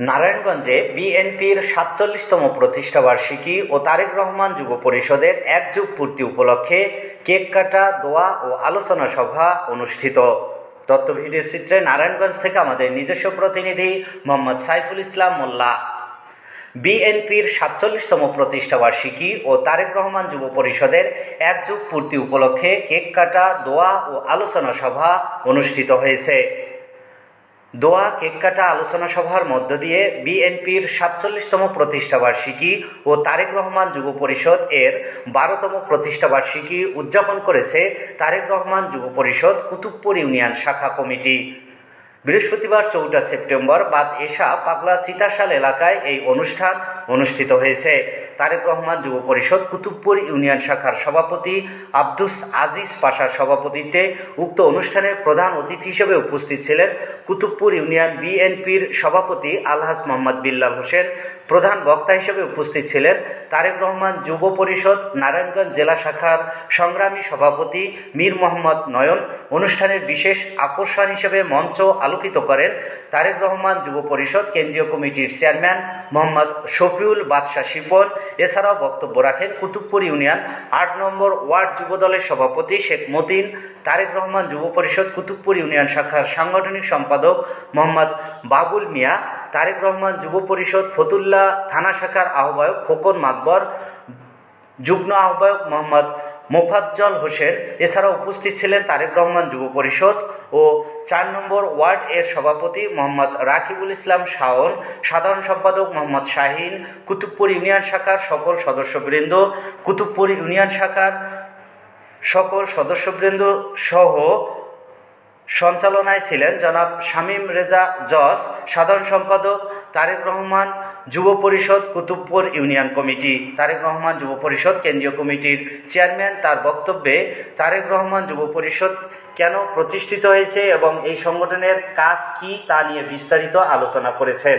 নারায়ণগঞ্জে বিএনপির সাতচল্লিশতম প্রতিষ্ঠাবার্ষিকী ও তারেক রহমান যুব পরিষদের এক যুগ পূর্তি উপলক্ষে কেক কাটা, দোয়া ও আলোচনা সভা অনুষ্ঠিত। তথ্য ভিডিও চিত্রে নারায়ণগঞ্জ থেকে আমাদের নিজস্ব প্রতিনিধি মোহাম্মদ সাইফুল ইসলাম মোল্লা। বিএনপির সাতচল্লিশতম প্রতিষ্ঠাবার্ষিকী ও তারেক রহমান যুব পরিষদের এক যুগ পূর্তি উপলক্ষে কেক কাটা, দোয়া ও আলোচনা সভা অনুষ্ঠিত হয়েছে। দোয়া কেক কাটা আলোচনা সভার মধ্য দিয়ে বিএনপির সাতচল্লিশতম প্রতিষ্ঠাবার্ষিকী ও তারেক রহমান যুব পরিষদ এর বারোতম প্রতিষ্ঠাবার্ষিকী উদযাপন করেছে তারেক রহমান যুব পরিষদ কুতুবপুর ইউনিয়ন শাখা কমিটি। বৃহস্পতিবার চৌঠা সেপ্টেম্বর বাদ এশা পাগলা চিতাশাল এলাকায় এই অনুষ্ঠান অনুষ্ঠিত হয়েছে। তারেক রহমান যুব পরিষদ কুতুবপুর ইউনিয়ন শাখার সভাপতি আব্দুস আজিজ পাশার সভাপতিত্বে উক্ত অনুষ্ঠানের প্রধান অতিথি হিসেবে উপস্থিত ছিলেন কুতুবপুর ইউনিয়ন বিএনপির সভাপতি আলহাজ মোহাম্মদ বিল্লাল হোসেন। প্রধান বক্তা হিসেবে উপস্থিত ছিলেন তারেক রহমান যুব পরিষদ নারায়ণগঞ্জ জেলা শাখার সংগ্রামী সভাপতি মীর মোহাম্মদ নয়ন। অনুষ্ঠানের বিশেষ আকর্ষণ হিসেবে মঞ্চ আলোকিত করেন তারেক রহমান যুব পরিষদ কেন্দ্রীয় কমিটির চেয়ারম্যান মোহাম্মদ শফিউল বাদশাহ শিপন। এছাড়াও বক্তব্য রাখেন কুতুবপুর ইউনিয়ন আট নম্বর ওয়ার্ড যুবদলের সভাপতি শেখ মতিন, তারেক রহমান যুব পরিষদ কুতুবপুর ইউনিয়ন শাখার সাংগঠনিক সম্পাদক মোহাম্মদ বাবুল মিয়া, তারেক রহমান যুব পরিষদ ফতুল্লা থানা শাখার আহ্বায়ক খোকন মাকবর যুগ্ম আহ্বায়ক মোহাম্মদ মোফাজ্জল হোসেন। এছাড়াও উপস্থিত ছিলেন তারেক রহমান যুব পরিষদ ও চার নম্বর ওয়ার্ড এর সভাপতি মোহাম্মদ রাকিবুল ইসলাম শাওন, সাধারণ সম্পাদক মোহাম্মদ শাহিন, কুতুবপুর ইউনিয়ন শাখার সকল সদস্যবৃন্দ, কুতুবপুর ইউনিয়ন শাখার সকল সদস্যবৃন্দ সহ সঞ্চালনায় ছিলেন জনাব শামীম রেজা জজ, সাধারণ সম্পাদক তারেক রহমান, যুব পরিষদ কুতুবপুর ইউনিয়ন কমিটি। তারেক রহমান যুব পরিষদ কেন্দ্রীয় কমিটির চেয়ারম্যান। তার বক্তব্যে তারেক রহমান যুব পরিষদ কেন প্রতিষ্ঠিত হয়েছে এবং এই সংগঠনের কাজ কি তা নিয়ে বিস্তারিত আলোচনা করেছেন।